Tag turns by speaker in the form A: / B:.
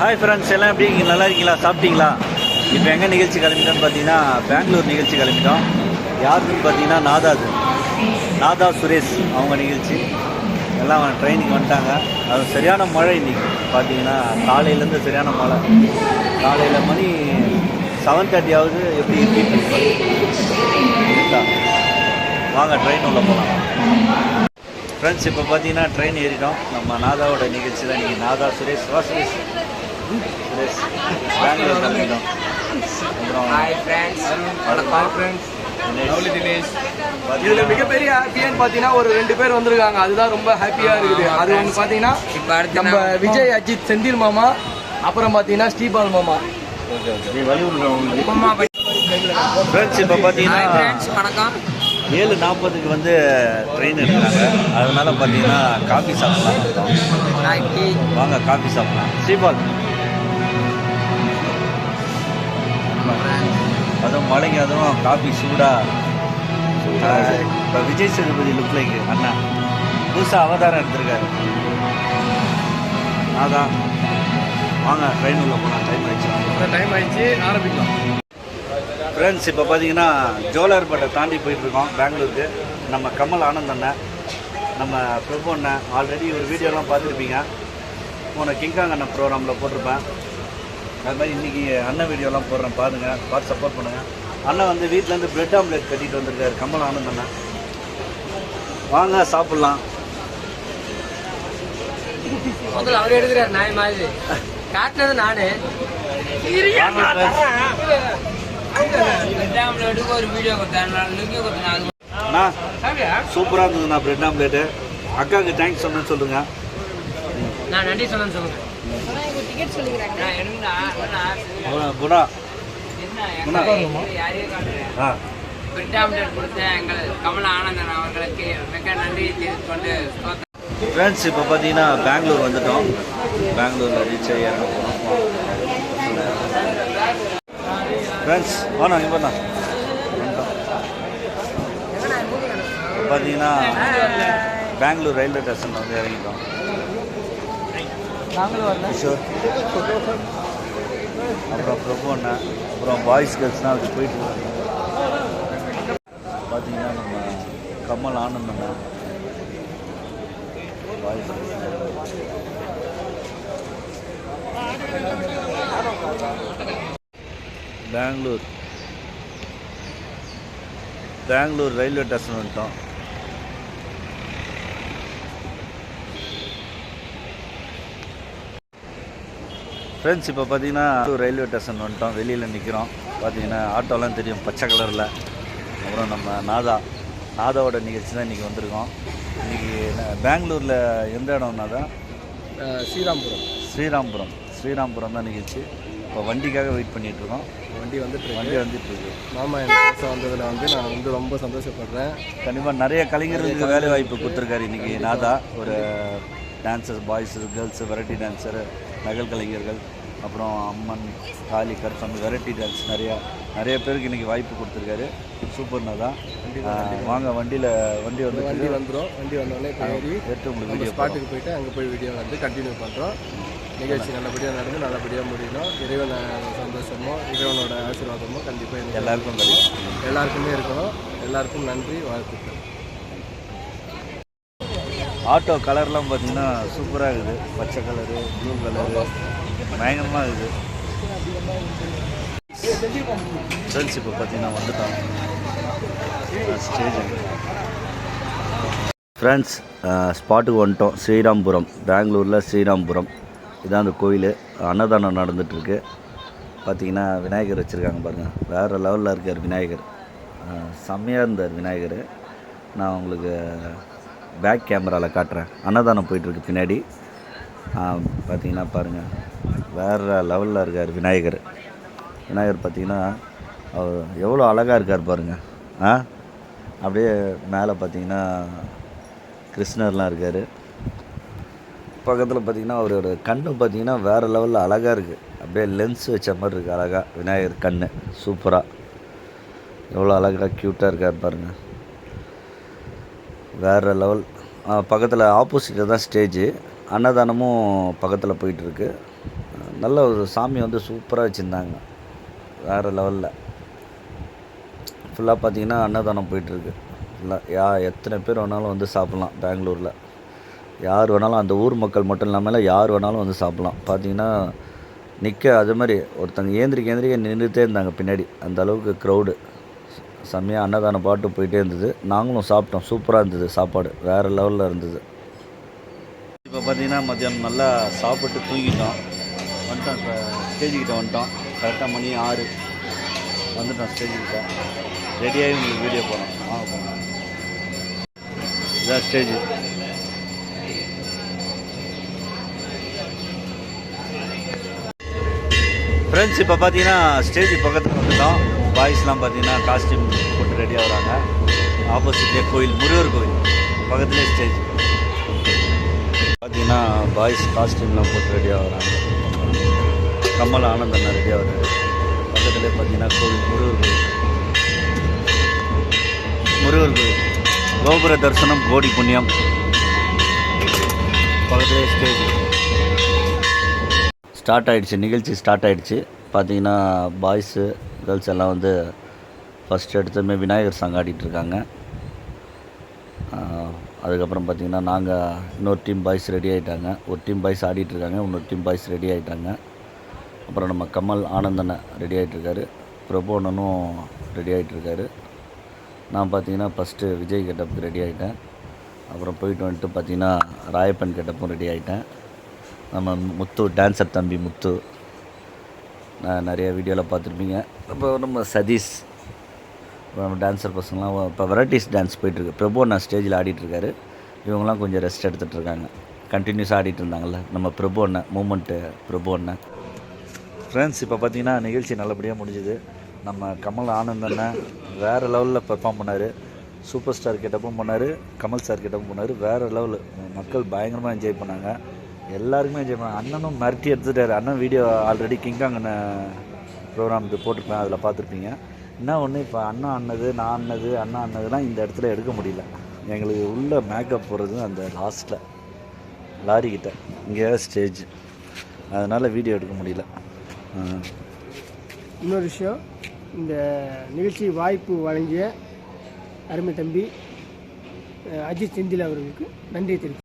A: Hi friends எல்லாம் எப்படி நீங்கள் நல்லா இருக்கீங்களா? சாப்பிட்டீங்களா? இப்போ எங்கே நிகழ்ச்சி கிளம்பிட்டோம்னு பார்த்தீங்கன்னா பெங்களூர் நிகழ்ச்சி கிளம்பிட்டோம். யாருக்குன்னு பார்த்தீங்கன்னா நாதாது நாதா சுரேஷ் அவங்க நிகழ்ச்சி. எல்லாம் ட்ரெயினுக்கு வந்துட்டாங்க. அது சரியான மழை இன்னைக்கு. பார்த்தீங்கன்னா காலையிலேருந்து சரியான மழை. காலையில் மணி செவன் தேர்ட்டி ஆகுது. எப்படி இருக்கு இருக்கா வாங்க ட்ரெயின் உள்ள போகலாம் ஃப்ரெண்ட்ஸ் இப்போ பார்த்தீங்கன்னா ட்ரெயின் ஏறிட்டோம். நம்ம நாதாவோட நிகழ்ச்சி தான் நீங்கள் நாதா சுரேஷ் வா சுரேஷ் சுரேஷ். பெங்களூர் கிளம்பிட்டோம் அப்புறம்
B: ஹாய் ஃப்ரெண்ட்ஸ் வணக்கம் ஃப்ரெண்ட்ஸ் லவ்லி தினேஷ் இதுல மிகப்பெரிய ஹாப்பியான்னு பாத்தீங்கன்னா ஒரு ரெண்டு பேர் வந்திருக்காங்க. அதுதான் ரொம்ப ஹாப்பியா இருக்குது. அது ஒன்று பாத்தீங்கன்னா
C: இப்ப
B: நம்ம விஜய் அஜித் செந்தில் மாமா அப்புறம் பாத்தீங்கன்னா ஸ்ரீபால் மாமா.
A: ஃப்ரெண்ட்ஸ் இப்போ பார்த்தீங்கன்னா
C: வணக்கம்.
A: ஏழு நாற்பதுக்கு வந்து ட்ரெயின் எடுக்கிறாங்க. அதனால பார்த்தீங்கன்னா காஃபி சாப்பிடலாம். வாங்க காஃபி சாப்பிடலாம். ஸ்ரீபால். அதுவும் மழைக்கு அதுவும் காஃபி சூடாக இப்போ விஜய் சேதுபதி லுக் லைக் அண்ணா. புதுசாக அவதாரம் எடுத்திருக்காரு. அதான். வாங்க ட்ரெயின் உள்ள போகலாம் டைம் ஆயிடுச்சு.
B: டைம் ஆயிடுச்சு. ஆரம்பிக்கலாம்.
A: ஃப்ரெண்ட்ஸ் இப்போ பார்த்தீங்கன்னா ஜோலார்பேட்டை தாண்டி போயிட்டுருக்கோம் பெங்களூருக்கு. நம்ம கமல் ஆனந்த் அண்ணன் நம்ம பிரபு அண்ணன். ஆல்ரெடி ஒரு வீடியோலாம் பார்த்துருப்பீங்க. போன கிங்காங் அண்ணன் ப்ரோக்ராமில் போட்டிருப்பேன். அது மாதிரி இன்றைக்கி அண்ணன் வீடியோலாம் போடுறேன் பாருங்கள் பார்த்து சப்போர்ட் பண்ணுங்கள் அண்ணன் வந்து வீட்டிலேருந்து பிரெட் ஆம்லெட் கட்டிட்டு வந்திருக்காரு கமல் ஆனந்த் அண்ணன். வாங்க சாப்பிட்லாம்.
C: முதல்ல அவர் எடுக்கிறார் நாய் மாதிரி. காட்டினது நானு.
A: சூப்பராக இருந்ததுண்ணா பிரெட் ஆம்லெட்டு அக்காவுக்கு தேங்க்ஸ் சொன்னேன்னு சொல்லுங்கள்
C: நான் நன்றி சொன்னேன்னு சொல்லுங்க.
A: குணா- குணா. ஆ.
C: ஆம்லெட் கொடுத்த எங்கள் கமல ஆனந்தன் அவர்களுக்கு மிக நன்றி.
A: ஃப்ரெண்ட்ஸ் இப்போ பார்த்தீங்கன்னா பெங்களூர் வந்துட்டோம். பெங்களூரில் ரீச் ஆகி இறங்க போகிறோம் ஃப்ரெண்ட்ஸ் வாண்ணா இங்கே பண்ணா பார்த்தீங்கன்னா பெங்களூர் ரயில்வே ஸ்டேஷனில் வந்து இறங்கிட்டோம். கிஷோர் அப்புறம் பிரபு அண்ணா அப்புறம் பாய்ஸ் கேர்ள்ஸ்னால் அதுக்கு போயிட்டு பார்த்தீங்கன்னா நம்ம கமல் ஆனந்த் அண்ணா. Boys Bengaluru. Bengaluru railway station வந்துட்டோம். ஃப்ரெண்ட்ஸ் இப்போ பார்த்தீங்கன்னா ரயில்வே ஸ்டேஷன் வந்துட்டோம். வெளியில் நிற்கிறோம் பார்த்தீங்கன்னா ஆட்டோலாம் தெரியும். பச்சை கலரில். அப்புறம் நம்ம நாதா. நாதாவோட நிகழ்ச்சி தான் இன்றைக்கி வந்திருக்கோம். இன்றைக்கி பெங்களூரில் எந்த இடம் நாதா?
B: ஸ்ரீராம்புரம்.
A: ஸ்ரீராம்புரம். ஸ்ரீராம்புரம் தான் நிகழ்ச்சி. இப்போ வண்டிக்காக வெயிட் பண்ணிட்டு இருக்கோம்
B: வண்டி வந்துட்டு
A: வண்டி வந்துட்டு இருக்கு
B: மாமா எனக்கு வந்ததுல வந்து நான் வந்து ரொம்ப சந்தோஷப்படுறேன்.
A: கண்டிப்பாக நிறைய கலைஞர்களுக்கு வேலை வாய்ப்பு கொடுத்துருக்காரு இன்னைக்கு நாதா. ஒரு dancers boys girls variety dancer நகல் கலைஞர்கள். அப்புறம் அம்மன் காளி கருப்பன் வெரைட்டி டான்ஸ் நிறையா நிறைய பேருக்கு இன்னைக்கு வாய்ப்பு கொடுத்துருக்காரு. சூப்பர் நாதா ஆஹ் வாங்க வண்டியில் வண்டி வந்து
B: வண்டி வந்துடும் வண்டி வந்தோடனே ஏறி
A: எடுத்து உங்களுக்கு வீடியோ
B: ஸ்பாட்டுக்கு போயிட்டு அங்கே போய் வீடியோ வந்து கண்டினியூ பண்ணுறோம் நிகழ்ச்சி நல்லபடியாக நடந்து நல்லபடியாக முடியணும். இறைவன் சந்தோஷமோ இறைவனோட ஆசீர்வாதமோ கண்டிப்பாக
A: எல்லாருக்கும் கிடைக்கும்.
B: எல்லாருக்குமே இருக்கணும். எல்லாருக்கும் நன்றி வாழ்த்துக்கள்.
A: ஆட்டோ கலர்லாம் பார்த்தீங்கன்னா சூப்பராக இருக்குது. பச்சை கலரு ப்ளூ கலரு பயங்கரமாக இருக்குது. ஃப்ரெண்ட்ஸ் இப்போ பார்த்தீங்கன்னா வந்துட்டோம் ஸ்டேஜ் ஃப்ரெண்ட்ஸ் ஸ்பாட்டுக்கு வந்துட்டோம். ஸ்ரீராம்புரம் பெங்களூரில் ஸ்ரீராம்புரம். இதான் அந்த கோயில். அன்னதானம் நடந்துகிட்ருக்கு பார்த்தீங்கன்னா விநாயகர் வச்சுருக்காங்க பாருங்கள் வேறு லெவலில் இருக்கார் விநாயகர். செம்மையாக இருந்தார் விநாயகர். நான் உங்களுக்கு பேக் கேமராவில் காட்டுறேன். அன்னதானம் போயிட்டுருக்கு பின்னாடி. பார்த்தீங்கன்னா பாருங்கள் வேறு லெவலில் இருக்கார் விநாயகர். விநாயகர் பார்த்தீங்கன்னா அவர் எவ்வளோ அழகாக இருக்கார் பாருங்கள் ஆ? அப்படியே மேலே பார்த்தீங்கன்னா கிருஷ்ணர்லாம் இருக்கார். பக்கத்தில் பார்த்தீங்கன்னா அவரோட கண்ணு பார்த்தீங்கன்னா வேறு லெவலில் அழகாக இருக்குது அப்படியே லென்ஸ் வச்ச மாதிரி இருக்குது அழகாக விநாயகர் கண் சூப்பராக எவ்வளோ அழகாக க்யூட்டாக இருக்கார் பாருங்கள் வேறு லெவல் பக்கத்தில் ஆப்போசிட்டில் தான் ஸ்டேஜு அன்னதானமும் பக்கத்தில் போயிட்டுருக்கு. நல்ல ஒரு சாமி வந்து சூப்பராக வச்சுருந்தாங்க. வேறு லெவலில். ஃபுல்லாக பார்த்தீங்கன்னா அன்னதானம் போயிட்டுருக்கு. ஃபுல்லாக யா எத்தனை பேர் வேணாலும் வந்து சாப்பிட்லாம் பெங்களூரில். யார் வேணாலும் அந்த ஊர் மக்கள் மட்டும் இல்லாமல் யார் வேணாலும் வந்து சாப்பிட்லாம். பார்த்தீங்கன்னா நிற்க அது மாதிரி ஒருத்தங்க ஏந்திரிக்க ஏந்திரிக்க நின்றுட்டே இருந்தாங்க பின்னாடி. அந்த அளவுக்கு க்ரௌடு செம்மையாக அன்னதானம் பாட்டு போயிட்டே இருந்தது. நாங்களும் சாப்பிட்டோம். சூப்பராக இருந்தது சாப்பாடு. வேறு லெவலில் இருந்தது. இப்போ பார்த்தீங்கன்னா மத்தியானம் நல்லா சாப்பிட்டு தூங்கிட்டோம். வந்துட்டோம் இப்போ ஸ்டேஜுக்கிட்ட வந்துட்டோம். கரெக்டாக மணி ஆறு. வந்துட்டோம் ஸ்டேஜுக்கிட்ட ரெடியாகி உங்களுக்கு வீடியோ போகிறோம் வாங்க போகிறோம் இதான் ஸ்டேஜ் ஃப்ரெண்ட்ஸ் இப்போ பார்த்தீங்கன்னா ஸ்டேஜ் பக்கத்தில் வந்துட்டோம். பாய்ஸ்லாம் பார்த்தீங்கன்னா காஸ்டியூம் போட்டு ரெடி ஆகுறாங்க. ஆப்போசிட்லேயே கோயில் முருகர் கோயில். பக்கத்துலேயே ஸ்டேஜ் பார்த்தீங்கன்னா பாய்ஸ் காஸ்டியூம்லாம் போட்டு ரெடி ஆகுறாங்க. கமல் ஆனந்தண்ணா ரெடி ஆகுறாரு. பக்கத்துலேயே பார்த்தீங்கன்னா கோவில் முருகர் முருகர்கள். முருகர் கோபுர தரிசனம் கோடி புண்ணியம். பக்கத்துலேயே ஸ்டேஜ் ஸ்டார்ட் ஆகிடுச்சு நிகழ்ச்சி ஸ்டார்ட் ஆகிடுச்சு பார்த்தீங்கன்னா பாய்ஸு கேர்ள்ஸ் எல்லாம் வந்து ஃபஸ்ட் எடுத்ததுமே விநாயகர் சாங் ஆடிட்டுருக்காங்க அதுக்கப்புறம் பார்த்திங்கன்னா நாங்கள் இன்னொரு டீம் பாய்ஸ் ரெடி ஆகிட்டாங்க ஒரு டீம் பாய்ஸ் ஆடிட்டு இருக்காங்க இன்னொரு டீம் பாய்ஸ் ரெடி ஆகிட்டாங்க அப்புறம் நம்ம கமல் ஆனந்தனை ரெடி ஆகிட்டுருக்காரு பிரபோனனும் ரெடி ஆகிட்டுருக்காரு நான் பார்த்தீங்கன்னா ஃபஸ்ட்டு விஜய் கெட்டப்புக்கு ரெடி ஆகிட்டேன் அப்புறம் போயிட்டு வந்துட்டு பார்த்தீங்கன்னா ராயப்பன் கெட்டப்பும் ரெடி ஆகிட்டேன் நம்ம முத்து டான்ஸர் தம்பி முத்து. நான் நிறைய வீடியோவில் பார்த்துருப்பீங்க. அப்புறம் நம்ம சதீஷ். டான்ஸர் பசங்களாம் இப்போ வெரைட்டிஸ் டான்ஸ் போயிட்டுருக்கு. பிரபு நான் ஸ்டேஜில் ஆடிட்டுருக்காரு. இவங்களாம் கொஞ்சம் ரெஸ்ட் எடுத்துகிட்டு இருக்காங்க கண்டினியூஸாக ஆடிட்டு இருந்தாங்கல்ல நம்ம பிரபு அண்ணன் மூமெண்ட்டு பிரபு அண்ணன் ஃப்ரெண்ட்ஸ் இப்போ பார்த்தீங்கன்னா நிகழ்ச்சி நல்லபடியாக முடிஞ்சுது. நம்ம கமல் ஆனந்த் அண்ணன் வேறு லெவலில் பெர்ஃபார்ம் பண்ணார். சூப்பர் ஸ்டார் கிட்டப்பும் பண்ணார் கமல் சார் கிட்டப்பும் பண்ணார். வேறு லெவலு மக்கள் பயங்கரமாக என்ஜாய் பண்ணாங்க. எல்லாருக்குமே என்ஜாய் பண்ணாங்க. அண்ணனும் மிரட்டி எடுத்துட்டார். அண்ணன் வீடியோ ஆல்ரெடி கிங்காங் அண்ணன் ப்ரோக்ராம் இது போட்டிருப்பேன் அதில் பார்த்துருப்பீங்க. என்ன ஒன்று இப்போ அண்ணா அண்ணது நான் அண்ணது அண்ணா அண்ணதுலாம் இந்த இடத்துல எடுக்க முடியல. எங்களுக்கு உள்ள மேக்கப் போகிறது அந்த லாஸ்ட்டில் லாரிக்கிட்ட இங்கே ஸ்டேஜ் அதனால் வீடியோ எடுக்க முடியல.
D: இன்னொரு விஷயம் இந்த நிகழ்ச்சி வாய்ப்பு வழங்கிய அருமை தம்பி அஜித் செந்தில் அவர்களுக்கு நன்றி தெரிவித்து